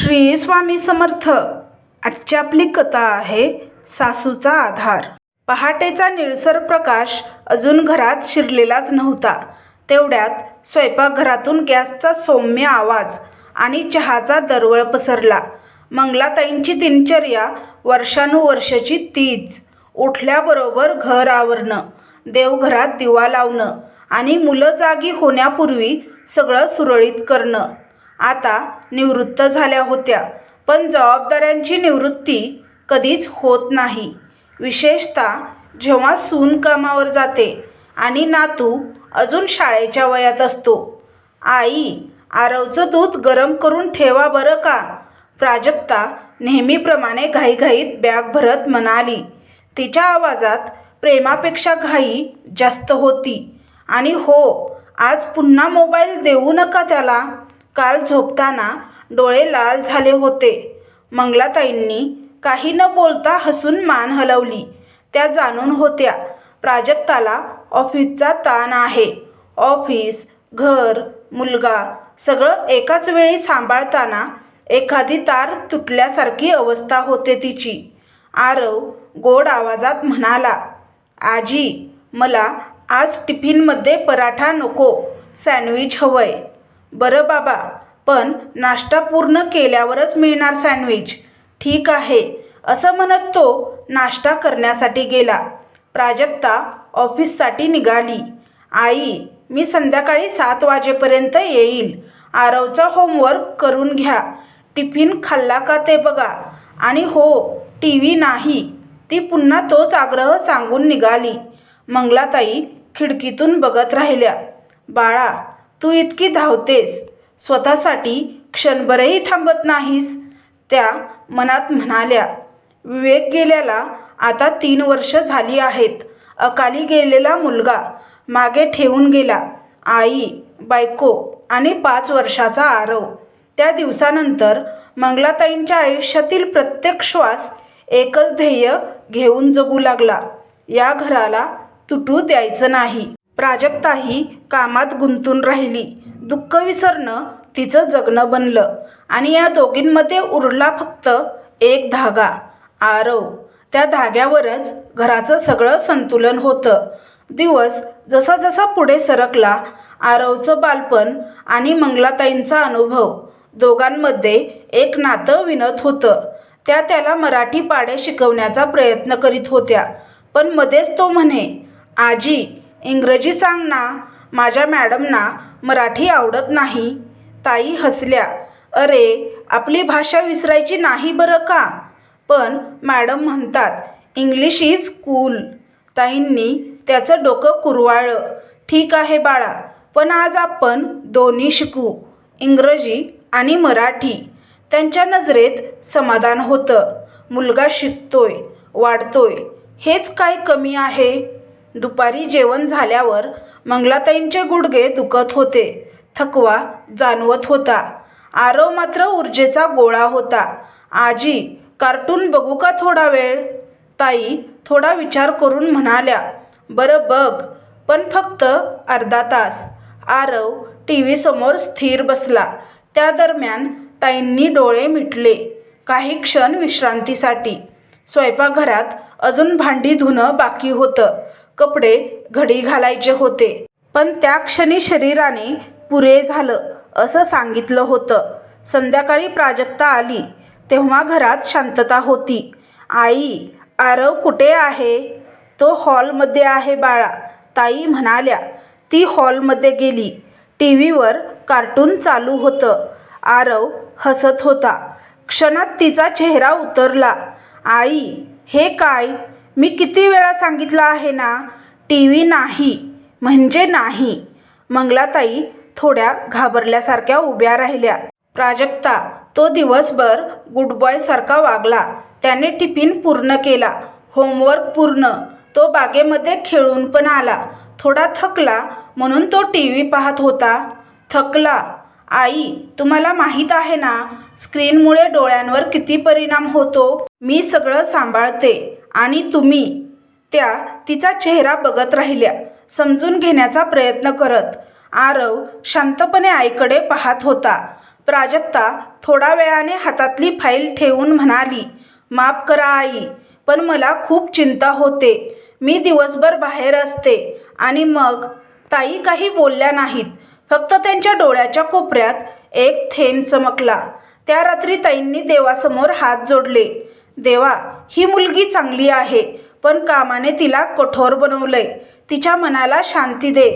श्री स्वामी समर्थ. आजची आपली कथा आहे सासूचा आधार. पहाटेचा निळसर प्रकाश अजून घरात शिरलेलाच नव्हता. तेवढ्यात स्वयंपाकघरातून गॅसचा सौम्य आवाज आणि चहाचा दरवळ पसरला. मंगलाताईंची दिनचर्या वर्षानुवर्षाची तीच. उठल्याबरोबर घर आवरणं देवघरात दिवा लावणं आणि मुलं जागी होण्यापूर्वी सगळं सुरळीत करणं. आता निवृत्त झाल्या होत्या. पण जबाबदाऱ्यांची निवृत्ती कधीच होत नाही. विशेषतः जेव्हा सून कामावर जाते आणि नातू अजून शाळेच्या वयात असतो. आई आरवचं दूध गरम करून ठेवा बरं का? प्राजक्ता नेहमीप्रमाणे घाईघाईत बॅग भरत म्हणाली. तिच्या आवाजात प्रेमापेक्षा घाई जास्त होती. आणि हो आज पुन्हा मोबाईल देऊ नका त्याला. काल झोपताना डोळे लाल झाले होते. मंगलाताईंनी काही न बोलता हसून मान हलवली. त्या जाणून होत्या प्राजक्ताला ऑफिसचा ताण आहे. ऑफिस घर मुलगा सगळं एकाच वेळी सांभाळताना एखादी तार तुटल्यासारखी अवस्था होते तिची. आरव गोड आवाजात म्हणाला आजी मला आज टिफिनमध्ये पराठा नको सँडविच हवंय. बरं बाबा पण नाश्ता पूर्ण केल्यावरच मिळणार सँडविच. ठीक आहे असं म्हणत तो नाश्ता करण्यासाठी गेला. प्राजक्ता ऑफिससाठी निघाली. आई मी संध्याकाळी सात वाजेपर्यंत येईल. आरवचा होमवर्क करून घ्या. टिफिन खाल्ला का ते बघा. आणि हो टी व्ही नाही. ती पुन्हा तोच आग्रह सांगून निघाली. मंगलाताई खिडकीतून बघत राहिल्या. बाळा तू इतकी धावतेस. स्वतःसाठी क्षणभरही थांबत नाहीस त्या मनात म्हणाल्या. विवेक गेल्याला आता तीन वर्ष झाली आहेत. अकाली गेलेला मुलगा मागे ठेवून गेला. आई बायको आणि पाच वर्षाचा आरव. त्या दिवसानंतर मंगलाताईंच्या आयुष्यातील प्रत्येक श्वास एकच ध्येय घेऊन जगू लागला. या घराला तुटू द्यायचं नाही. प्राजक्ताही कामात गुंतून राहिली. दुःख विसरणं तिचं जगणं बनलं. आणि या दोघींमध्ये उरला फक्त एक धागा आरव. त्या धाग्यावरच घराचं सगळं संतुलन होतं. दिवस जसा जसा पुढे सरकला आरवचं बालपण आणि मंगलाताईंचा अनुभव. दोघांमध्ये एक नातं विनत होतं. त्या त्याला मराठी पाडे शिकवण्याचा प्रयत्न करीत होत्या. पण मध्येच तो म्हणे आजी इंग्रजी सांग ना माझ्या मॅडमना मराठी आवडत नाही. ताई हसल्या. अरे आपली भाषा विसरायची नाही बरं का? पण मॅडम म्हणतात इंग्लिश इज कूल. ताईंनी त्याचं डोकं कुरवाळलं. ठीक आहे बाळा पण आज आपण दोन्ही शिकू इंग्रजी आणि मराठी. त्यांच्या नजरेत समाधान होतं. मुलगा शिकतोय वाढतोय हेच काय कमी आहे? दुपारी जेवण झाल्यावर मंगलाताईंचे गुडघे दुखत होते. थकवा जाणवत होता. आरव मात्र ऊर्जेचा गोळा होता. आजी कार्टून बघू का थोडा वेळ? ताई थोडा विचार करून म्हणाल्या बरं बघ पण फक्त अर्धा तास. आरव टी व्हीसमोर स्थिर बसला. त्या दरम्यान ताईंनी डोळे मिटले काही क्षण विश्रांतीसाठी. स्वयंपाकघरात अजून भांडी धुणं बाकी होतं. कपडे घडी घालायचे होते. पण त्या क्षणी शरीराने पुरे झालं असं सांगितलं होतं. संध्याकाळी प्राजक्ता आली. तेव्हा घरात शांतता होती. आई आरव कुठे आहे? तो हॉलमध्ये आहे बाळा ताई म्हणाल्या. ती हॉलमध्ये गेली. टी व्हीवर कार्टून चालू होतं. आरव हसत होता. क्षणात तिचा चेहरा उतरला. आई हे काय? मी किती वेळा सांगितलं आहे ना टी व्ही नाही म्हणजे नाही. मंगलाताई थोड्या घाबरल्यासारख्या उभ्या राहिल्या. प्राजक्ता तो दिवसभर गुड बॉयसारखा वागला. त्याने टिफिन पूर्ण केला. होमवर्क पूर्ण. तो बागेमध्ये खेळून पण आला. थोडा थकला म्हणून तो टी व्ही पाहत होता. थकला. आई तुम्हाला माहीत आहे ना स्क्रीनमुळे डोळ्यांवर किती परिणाम होतो? मी सगळं सांभाळते. आणि तुम्ही त्या तिचा चेहरा बघत राहिल्या. समजून घेण्याचा प्रयत्न करत आरव शांतपणे आईकडे पाहत होता. प्राजक्ता थोडा वेळाने हातातली फाईल ठेवून म्हणाली माफ करा आई पण मला खूप चिंता होते. मी दिवसभर बाहेर असते आणि मग ताई काही बोलल्या नाहीत. फक्त त्यांच्या डोळ्याच्या कोपऱ्यात एक थेंब चमकला. त्या रात्री ताईंनी देवासमोर हात जोडले. देवा ही मुलगी चांगली आहे पण कामाने तिला कठोर बनवलंय. तिच्या मनाला शांती दे.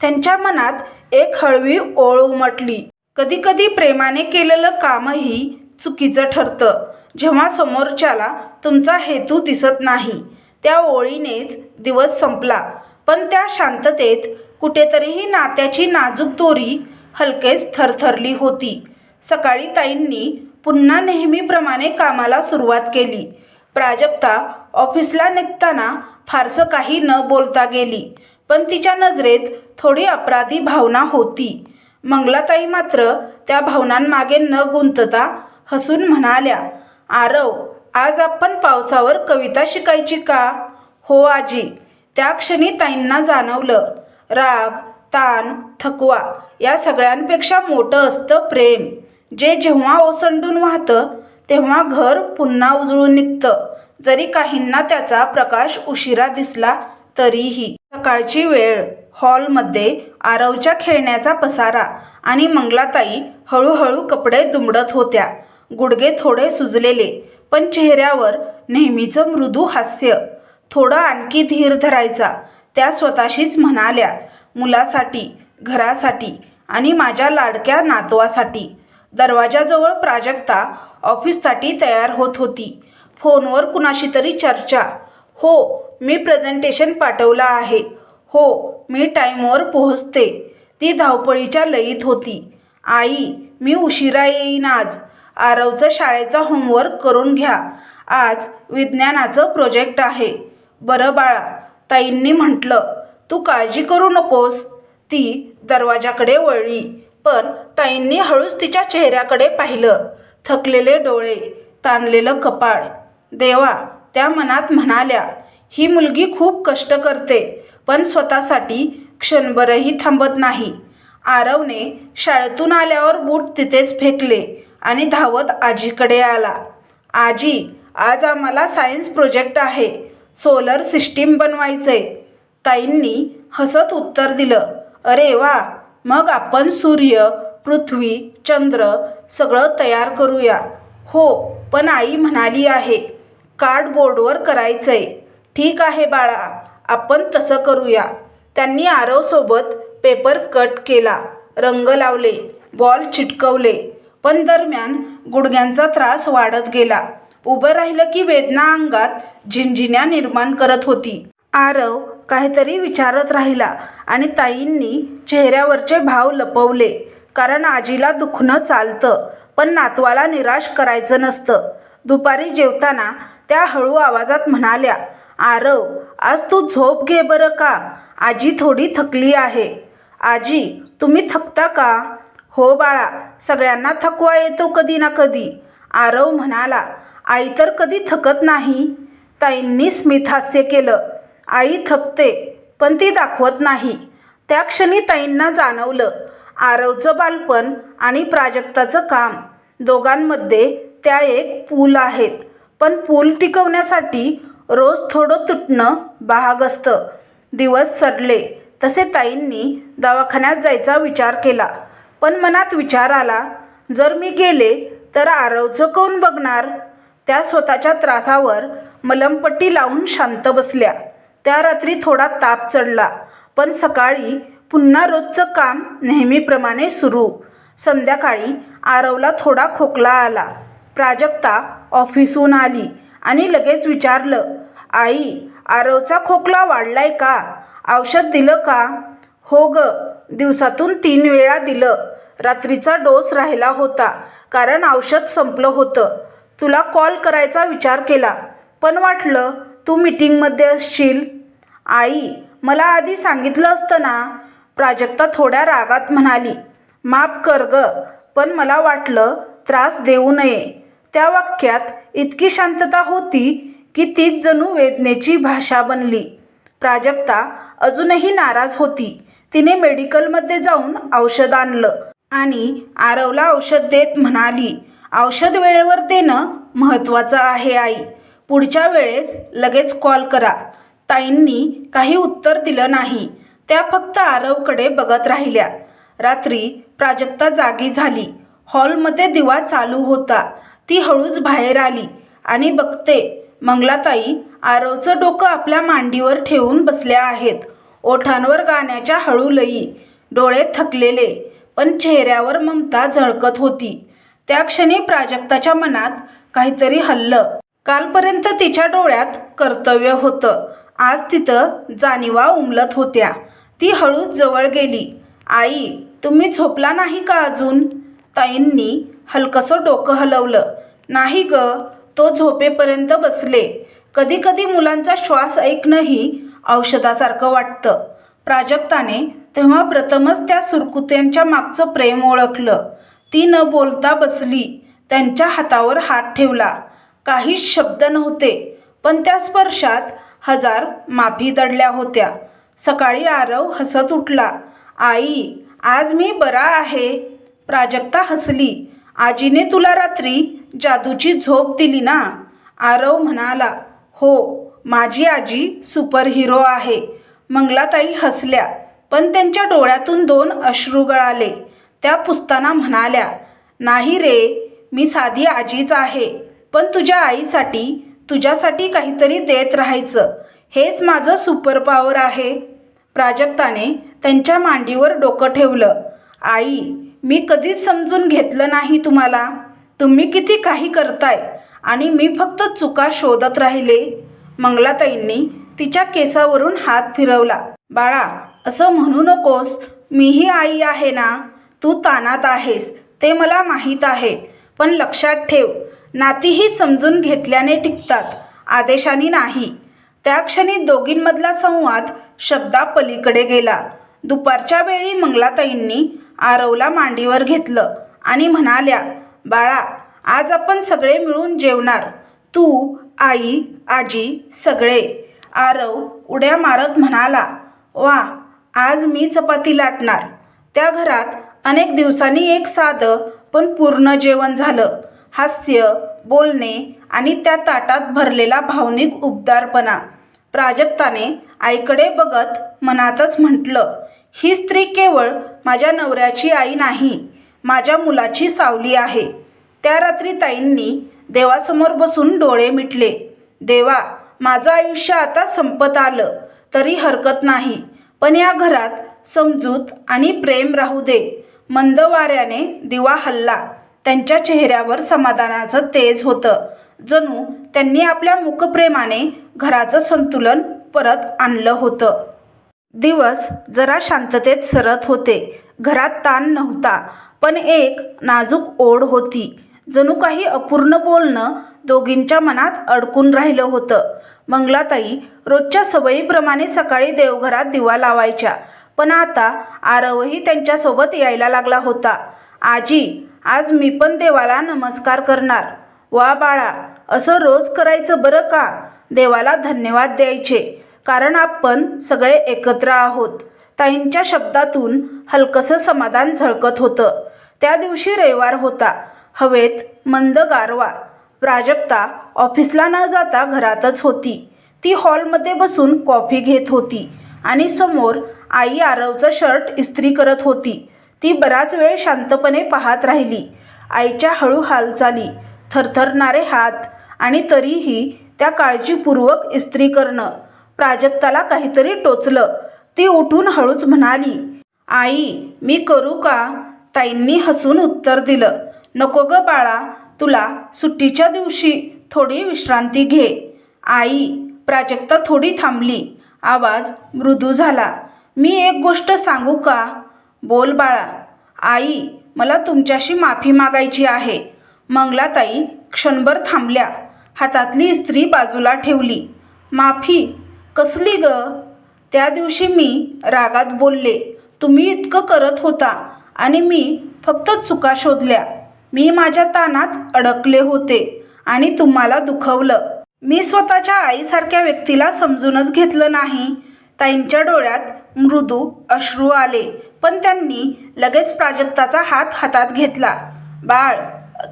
त्यांच्या मनात एक हळवी ओळ उमटली. कधीकधी प्रेमाने केलेलं कामही चुकीचं ठरतं. जेव्हा समोरच्याला तुमचा हेतू दिसत नाही त्या ओळीनेच दिवस संपला. पण त्या शांततेत कुठेतरीही नात्याची नाजूक दोरी हलकेच थरथरली होती. सकाळी ताईंनी पुन्हा नेहमीप्रमाणे कामाला सुरुवात केली. प्राजक्ता ऑफिसला निघताना फारसं काही न बोलता गेली. पण तिच्या नजरेत थोडी अपराधी भावना होती. मंगलाताई मात्र त्या भावनांमागे न गुंतता हसून म्हणाल्या आरव आज आपण पावसावर कविता शिकायची का? हो आजी त्या क्षणी ताईंना जाणवलं. राग ताण थकवा या सगळ्यांपेक्षा मोठं असतं प्रेम. जे जेव्हा ओसंडून वाहतं तेव्हा घर पुन्हा उजळून निघतं. जरी काहींना त्याचा प्रकाश उशिरा दिसला तरीही. सकाळची वेळ. हॉलमध्ये आरवच्या खेळण्याचा पसारा आणि मंगलाताई हळूहळू कपडे दुमडत होत्या. गुडघे थोडे सुजलेले पण चेहऱ्यावर नेहमीचं मृदू हास्य. थोडं आणखी धीर धरायचा. त्या स्वतःशीच म्हणाल्या मुलासाठी घरासाठी आणि माझ्या लाडक्या नातवासाठी. दरवाजाजवळ प्राजक्ता ऑफिससाठी तयार होत होती. फोनवर कुणाशी तरी चर्चा. हो मी प्रेझेंटेशन पाठवलं आहे. हो मी टाईमवर पोहोचते. ती धावपळीच्या लयीत होती. आई मी उशिरा येईन आज. आरवचं शाळेचा होमवर्क करून घ्या. आज विज्ञानाचं प्रोजेक्ट आहे. बरं बाळा ताईंनी म्हटलं तू काळजी करू नकोस. ती दरवाजाकडे वळली. पण ताईंनी हळूच तिच्या चेहऱ्याकडे पाहिलं. थकलेले डोळे ताणलेलं कपाळ. देवा त्या मनात म्हणाल्या ही मुलगी खूप कष्ट करते पण स्वतःसाठी क्षणभरही थांबत नाही. आरवने शाळेतून आल्यावर बूट तिथेच फेकले आणि धावत आजीकडे आला. आजी आज आम्हाला सायन्स प्रोजेक्ट आहे. सोलर सिस्टीम बनवायचंय. ताईंनी हसत उत्तर दिलं. अरे वा मग आपण सूर्य पृथ्वी चंद्र सगळं तयार करूया. हो पण आई म्हणाली आहे कार्डबोर्डवर करायचंय. ठीक आहे बाळा आपण तसं करूया. त्यांनी आरवसोबत पेपर कट केला रंग लावले बॉल चिटकवले. पण दरम्यान गुडघ्यांचा त्रास वाढत गेला. उभं राहिलं की वेदना अंगात झिंझिण्या निर्माण करत होती. आरव काहीतरी विचारत राहिला आणि ताईंनी चेहऱ्यावरचे भाव लपवले. कारण आजीला दुखणं चालतं पण नातवाला निराश करायचं नसतं. दुपारी जेवताना त्या हळू आवाजात म्हणाल्या आरव आज तू झोप घे बरं का? आजी थोडी थकली आहे. आजी तुम्ही थकता का? हो बाळा सगळ्यांना थकवा येतो कधी ना कधी. आरव म्हणाला आई तर कधी थकत नाही. ताईंनी स्मितहास्य केलं आई थकते पण ती दाखवत नाही. त्या क्षणी ताईंना जाणवलं आरवचं बालपण आणि प्राजक्ताचं काम. दोघांमध्ये त्या एक पूल आहेत. पण पूल टिकवण्यासाठी रोज थोडं तुटणं भाग असतं. दिवस सरले तसे ताईंनी दवाखान्यात जायचा विचार केला. पण मनात विचार आला जर मी गेले तर आरवचं कोण बघणार? त्या स्वतःच्या त्रासावर मलमपट्टी लावून शांत बसल्या. त्या रात्री थोडा ताप चढला. पण सकाळी पुन्हा रोजचं काम नेहमीप्रमाणे सुरू. संध्याकाळी आरवला थोडा खोकला आला. प्राजक्ता ऑफिसहून आली आणि लगेच विचारलं आई आरवचा खोकला वाढलाय का? औषध दिलं का? हो ग दिवसातून तीन वेळा दिलं. रात्रीचा डोस राहिला होता कारण औषध संपलं होतं. तुला कॉल करायचा विचार केला. पण वाटलं तू मीटिंगमध्ये असशील. आई मला आधी सांगितलं असतं ना प्राजक्ता थोड्या रागात म्हणाली माफ कर ग पण मला वाटलं त्रास देऊ नये त्या वाक्यात इतकी शांतता होती की तीच जणू वेदनेची भाषा बनली. प्राजक्ता अजूनही नाराज होती. तिने मेडिकलमध्ये जाऊन औषध आणलं आणि आरवला औषध देत म्हणाली औषध वेळेवर देणं महत्त्वाचं आहे आई. पुढच्या वेळेस लगेच कॉल करा. ताईंनी काही उत्तर दिलं नाही. त्या फक्त आरवकडे बघत राहिल्या. रात्री प्राजक्ता जागी झाली. हॉलमध्ये दिवा चालू होता. ती हळूच बाहेर आली आणि बघते मंगलाताई आरवचं डोकं आपल्या मांडीवर ठेवून बसल्या आहेत. ओठांवर गाण्याच्या हळू लई डोळे थकलेले पण चेहऱ्यावर ममता झळकत होती. त्या क्षणी प्राजक्ताच्या मनात काहीतरी हल्लं. कालपर्यंत तिच्या डोळ्यात कर्तव्य होतं. आज तिथं जाणीवा उमलत होत्या. ती हळूच जवळ गेली. आई तुम्ही झोपला नाही का अजून? ताईंनी हलकसं डोकं हलवलं. नाही ग तो झोपेपर्यंत बसले. कधी कधी मुलांचा श्वास ऐकणंही औषधासारखं वाटतं. प्राजक्ताने तेव्हा प्रथमच त्या सुरकुत्यांच्या मागचं प्रेम ओळखलं. ती न बोलता बसली त्यांच्या हातावर हात ठेवला. काहीच शब्द नव्हते पण त्या स्पर्शात हजार माफी दडल्या होत्या. सकाळी आरव हसत उठला. आई आज मी बरा आहे. प्राजक्ता हसली. आजीने तुला रात्री जादूची झोप दिली ना? आरव म्हणाला. हो माझी आजी सुपर हिरो आहे. मंगलाताई हसल्या पण त्यांच्या डोळ्यातून दोन अश्रू गळाले. त्या पुसताना म्हणाल्या नाही रे मी साधी आजीच आहे पण तुझ्या आईसाठी तुझ्यासाठी काहीतरी देत राहायचं. हेच माझं सुपर पॉवर आहे. प्राजक्ताने त्यांच्या मांडीवर डोकं ठेवलं. आई मी कधीच समजून घेतलं नाही तुम्हाला. तुम्ही किती काही करताय आणि मी फक्त चुका शोधत राहिले. मंगलाताईंनी तिच्या केसावरून हात फिरवला. बाळा असं म्हणू नकोस. मीही आई आहे ना. तू तानात आहेस. ते मला माहीत आहे. पण लक्षात ठेव. नातीही समजून घेतल्याने टिकतात. आदेशाने नाही. त्या क्षणी दोघींमधला संवाद शब्दापलीकडे गेला. दुपारच्या वेळी मंगलाताईंनी आरवला मांडीवर घेतलं आणि म्हणाल्या बाळा आज आपण सगळे मिळून जेवणार. तू आई आजी सगळे. आरव उड्या मारत म्हणाला वा आज मी चपाती लाटणार. त्या घरात अनेक दिवसांनी एक साधं पण पूर्ण जेवण झालं. हास्य बोलणे आणि त्या ताटात भरलेला भावनिक उबदारपणा. प्राजक्ताने आईकडे बघत मनातच म्हटलं ही स्त्री केवळ माझ्या नवऱ्याची आई नाही माझ्या मुलाची सावली आहे त्या रात्री ताईंनी देवासमोर बसून डोळे मिटले. देवा माझं आयुष्य आता संपत आलं तरी हरकत नाही. पण या घरात समजूत आणि प्रेम राहू दे मंद वाऱ्याने दिवा हल्ला. त्यांच्या चेहऱ्यावर समाधानाचं तेज होतं. जणू त्यांनी आपल्या मुखप्रेमाने घराचं संतुलन परत आणलं होतं. दिवस जरा शांततेत सरत होते. घरात ताण नव्हता पण एक नाजूक ओढ होती. जणू काही अपूर्ण बोलणं दोघींच्या मनात अडकून राहिलं होतं. मंगलाताई रोजच्या सवयीप्रमाणे सकाळी देवघरात दिवा लावायच्या पण आता आरवही त्यांच्यासोबत यायला लागला होता. आजी आज मी पण देवाला नमस्कार करणार. वा बाळा असं रोज करायचं बरं का? देवाला धन्यवाद द्यायचे. कारण आपण सगळे एकत्र आहोत. ताईंच्या शब्दातून हलकसं समाधान झळकत होतं. त्या दिवशी रविवार होता. हवेत मंद गारवा. प्राजक्ता ऑफिसला न जाता घरातच होती. ती हॉलमध्ये बसून कॉफी घेत होती आणि समोर आई आरवचं शर्ट इस्त्री करत होती. ती बराच वेळ शांतपणे पाहत राहिली. आईच्या हळू हालचाली थरथरणारे हात आणि तरीही त्या काळजीपूर्वक इस्त्री करणं प्राजक्ताला काहीतरी टोचलं ती उठून हळूच म्हणाली आई मी करू का? ताईंनी हसून उत्तर दिलं नको ग बाळा तुला सुट्टीच्या दिवशी थोडी विश्रांती घे. आई प्राजक्ता थोडी थांबली आवाज मृदू झाला. मी एक गोष्ट सांगू का? बोल बाळा. आई मला तुमच्याशी माफी मागायची आहे. मंगलाताई क्षणभर थांबल्या. हातातली इस्त्री बाजूला ठेवली. माफी? कसली ग? त्या दिवशी मी रागात बोलले. तुम्ही इतकं करत होता आणि मी फक्त चुका शोधल्या. मी माझ्या तानात अडकले होते आणि तुम्हाला दुखवलं. मी स्वतःच्या आईसारख्या व्यक्तीला समजूनच घेतलं नाही. ताईंच्या डोळ्यात मृदू अश्रू आले पण त्यांनी लगेच प्राजक्ताचा हात हातात घेतला. बाळ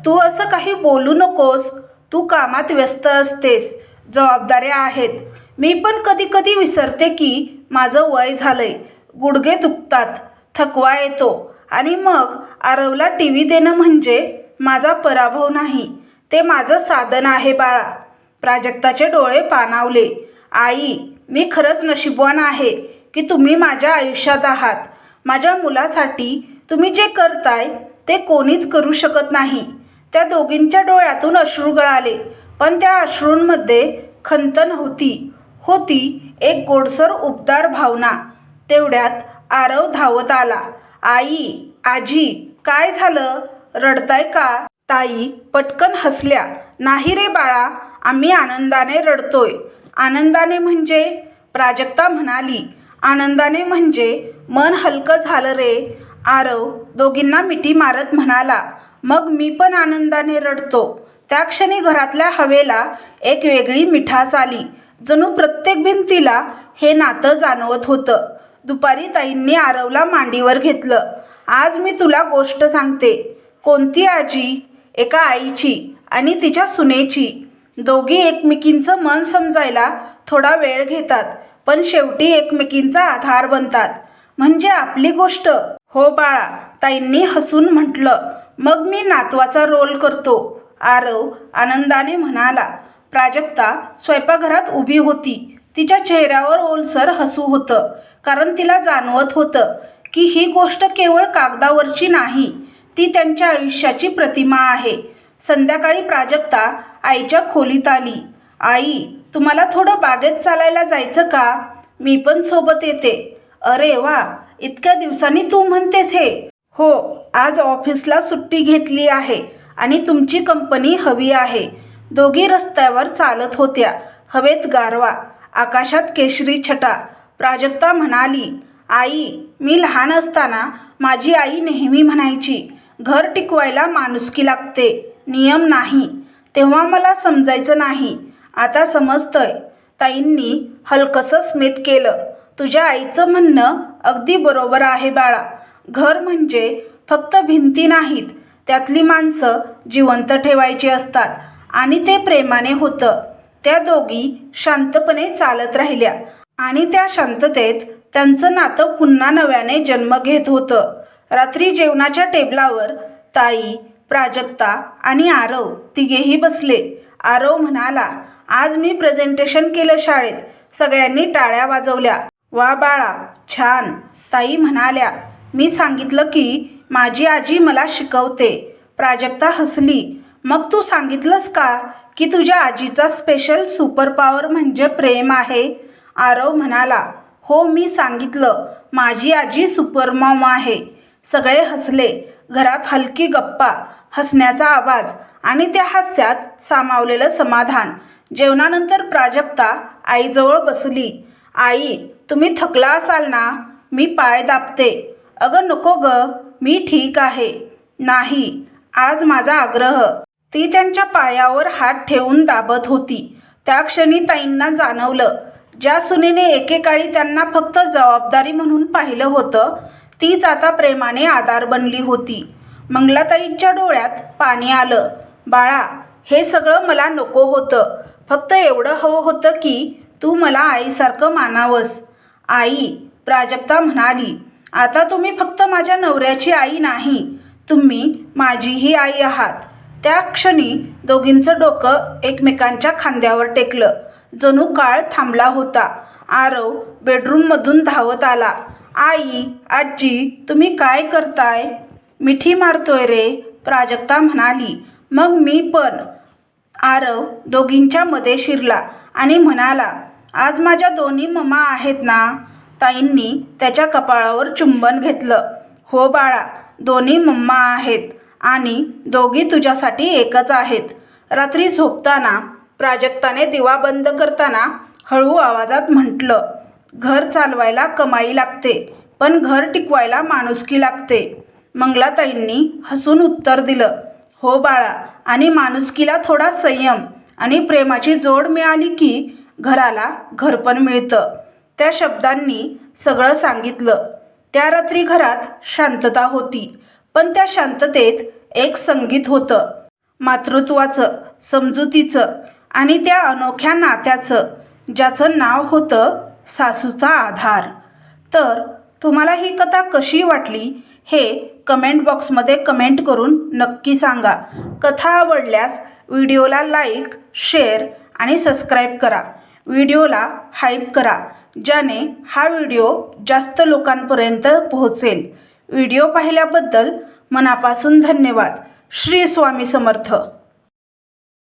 तू असं काही बोलू नकोस. तू कामात व्यस्त असतेस. जबाबदाऱ्या आहेत. मी पण कधी कधी विसरते की माझं वय झालंय. गुडघे दुखतात थकवा येतो. आणि मग आरवला टी व्ही देणं म्हणजे माझा पराभव नाही. ते माझं साधन आहे बाळा. प्राजक्ताचे डोळे पाणावले. आई मी खरंच नशीबवान आहे. की तुम्ही माझ्या आयुष्यात आहात. माझ्या मुलासाठी तुम्ही जे करताय ते कोणीच करू शकत नाही. त्या दोघींच्या डोळ्यातून अश्रू गळाले पण त्या अश्रूंमध्ये खंत नव्हती होती एक गोडसर उबदार भावना. तेवढ्यात आरव धावत आला. आई आजी काय झालं? रडताय का? ताई पटकन हसल्या. नाही रे बाळा आम्ही आनंदाने रडतोय. आनंदाने म्हणजे? प्राजक्ता म्हणाली. आनंदाने म्हणजे मन हलकं झालं रे. आरव दोघींना मिठी मारत म्हणाला मग मी पण आनंदाने रडतो. त्या क्षणी घरातल्या हवेला एक वेगळी मिठास आली जणू प्रत्येक भिंतीला हे नातं जाणवत होतं. दुपारी ताईंनी आरवला मांडीवर घेतलं आज मी तुला गोष्ट सांगते. कोणती आजी? एका आईची आणि तिच्या सुनेची. दोघी एकमेकींचं मन समजायला थोडा वेळ घेतात. पण शेवटी एकमेकींचा आधार बनतात. म्हणजे आपली गोष्ट. हो बाळा ताईंनी हसून म्हटलं. मग मी नातवाचा रोल करतो आरव आनंदाने म्हणाला. प्राजक्ता स्वयंपाकघरात उभी होती. तिच्या चेहऱ्यावर ओलसर हसू होतं. कारण तिला जाणवत होतं की ही गोष्ट केवळ कागदावरची नाही ती त्यांच्या आयुष्याची प्रतिमा आहे. संध्याकाळी प्राजक्ता आईच्या खोलीत आली. आई तुम्हाला थोडं बागेत चालायला जायचं का? मी पण सोबत येते. अरे वा इतक्या दिवसांनी तू म्हणतेस हे. हो आज ऑफिसला सुट्टी घेतली आहे आणि तुमची कंपनी हवी आहे. दोघी रस्त्यावर चालत होत्या. हवेत गारवा आकाशात केशरी छटा. प्राजक्ता म्हणाली आई मी लहान असताना माझी आई नेहमी म्हणायची घर टिकवायला माणुसकी लागते. नियम नाही. तेव्हा मला समजायचं नाही. आता समजतंय. ताईंनी हलकसं स्मित केलं. तुझ्या आईचं म्हणणं अगदी बरोबर आहे बाळा. घर म्हणजे फक्त भिंती नाहीत त्यातली माणसं जिवंत ठेवायची असतात. आणि ते प्रेमाने होतं. त्या दोघी शांतपणे चालत राहिल्या. आणि त्या शांततेत त्यांचं नातं पुन्हा नव्याने जन्म घेत होतं. रात्री जेवणाच्या टेबलावर ताई प्राजक्ता आणि आरव तिघेही बसले. आरव म्हणाला आज मी प्रेझेंटेशन केलं शाळेत. सगळ्यांनी टाळ्या वाजवल्या. वा बाळा छान. ताई म्हणाल्या मी सांगितलं की माझी आजी मला शिकवते. प्राजक्ता हसली. मग तू सांगितलंस का की तुझ्या आजीचा स्पेशल सुपर पॉवर म्हणजे प्रेम आहे? आरव म्हणाला हो मी सांगितलं. माझी आजी सुपरमॉम आहे. सगळे हसले. घरात हलकी गप्पा हसण्याचा आवाज आणि त्या हास्यात सामावलेलं समाधान. जेवणानंतर प्राजक्ता आईजवळ बसली. आई तुम्ही थकला असाल ना? मी पाय दाबते. अगं नको ग. मी ठीक आहे. नाही. आज माझा आग्रह. ती त्यांच्या पायावर हात ठेवून दाबत होती. त्या क्षणी ताईंना जाणवलं. ज्या सुनेने एकेकाळी त्यांना फक्त जबाबदारी म्हणून पाहिलं होतं तीच आता प्रेमाने आधार बनली होती. मंगलाताईंच्या डोळ्यात पाणी आलं. बाळा हे सगळं मला नको होतं. फक्त एवढं हवं होतं की तू मला आईसारखं मानावंस. आई प्राजक्ता म्हणाली आता तुम्ही फक्त माझ्या नवऱ्याची आई नाही तुम्ही माझीही आई आहात. त्या क्षणी दोघींचं डोकं एकमेकांच्या खांद्यावर टेकलं. जणू काळ थांबला होता. आरव बेडरूममधून धावत आला. आई आजी तुम्ही काय करताय? मिठी मारतोय रे प्राजक्ता म्हणाली. मग मी पण. आरव दोघींच्या मध्ये शिरला आणि म्हणाला आज माझ्या दोन्ही ममा आहेत ना ताईंनी त्याच्या कपाळावर चुंबन घेतलं. हो बाळा दोन्ही मम्मा आहेत आणि दोघी तुझ्यासाठी एकच आहेत रात्री झोपताना प्राजक्ताने दिवा बंद करताना हळू आवाजात म्हटलं घर चालवायला कमाई लागते पण घर टिकवायला माणुसकी लागते मंगलाताईंनी हसून उत्तर दिलं हो बाळा आणि माणुसकीला थोडा संयम आणि प्रेमाची जोड मिळाली की घराला घरपण मिळतं. त्या शब्दांनी सगळं सांगितलं. त्या रात्री घरात शांतता होती पण त्या शांततेत एक संगीत होतं. मातृत्वाचं समजुतीचं आणि त्या अनोख्या नात्याचं ज्याचं नाव होतं सासूचा आधार. तर तुम्हाला ही कथा कशी वाटली? हे कमेंट बॉक्समध्ये कमेंट करून नक्की सांगा. कथा आवडल्यास व्हिडिओला लाईक शेअर आणि सबस्क्राईब करा. व्हिडिओला हाईप करा ज्याने हा व्हिडिओ जास्त लोकांपर्यंत पोहोचेल. व्हिडिओ पाहिल्याबद्दल मनापासून धन्यवाद. श्री स्वामी समर्थ.